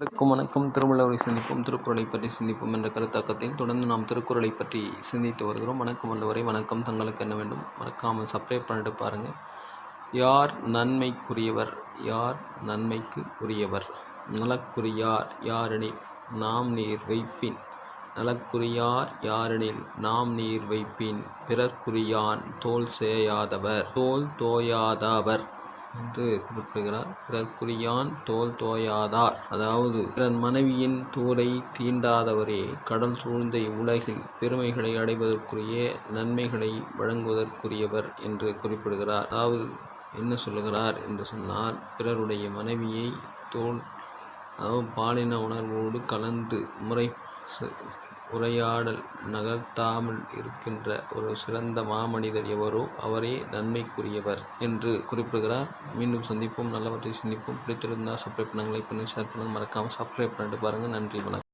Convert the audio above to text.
அனைவருக்கும் வணக்கம். திருமலரை சிந்திப்போம் திருக்குறளை பற்றி சிந்திப்போம் என்ற கருத்தாக்கத்தில் தொடர்ந்து நாம் திருக்குறளை பற்றி சிந்தித்து வருகிறோம். வணக்கம் வந்தவரை வணக்கம். தங்களுக்கு என்ன வேண்டும்? மறக்காமல் சப்ஸ்கிரைப் பண்ணிட்டு பாருங்கள் யார் நன்மைக்குரியவர்? யார் நன்மைக்கு உரியவர் நலக்குரியார் யாரெனில் நாம் நீர் வைப்பின். நலக்குரியார் யாரெனில் நாம் நீர் வைப்பின். பிறர்க்குரியான் தோல் சேயாதவர். தோல் தோயாதவர். என்று குறிப்பிடுகிறார். பிறர்க்குரியான் தோல் தோயாதார். அதாவது பிறன் மனைவியின் தோலை தீண்டாதவரே கடல் சூழ்ந்த இவ்வுலகில் பெருமைகளை அடைவதற்குரிய நன்மைகளை வழங்குவதற்குரியவர் என்று குறிப்பிடுகிறார். அதாவது என்ன சொல்லுகிறார் என்று சொன்னால் பிறருடைய மனைவியை தோல் அதாவது பாலின உணர்வோடு கலந்து முறை உரையாடல் நகர்த்தாமல் இருக்கின்ற ஒரு சிறந்த மாமனிதர் எவரோ அவரே நன்மைக்குரியவர் என்று குறிப்பிடுகிறார். மீண்டும் சந்திப்போம். நல்லவற்றை சிந்திப்போம். பிடித்திருந்தால் சப்ஸ்கிரைப் பண்ணுங்கள் லைக் பண்ணுங்கள் ஷேர் பண்ணுங்கள் மறக்காமல் சப்ஸ்கிரைப் பண்ணிட்டு பாருங்கள் நன்றி வணக்கம்.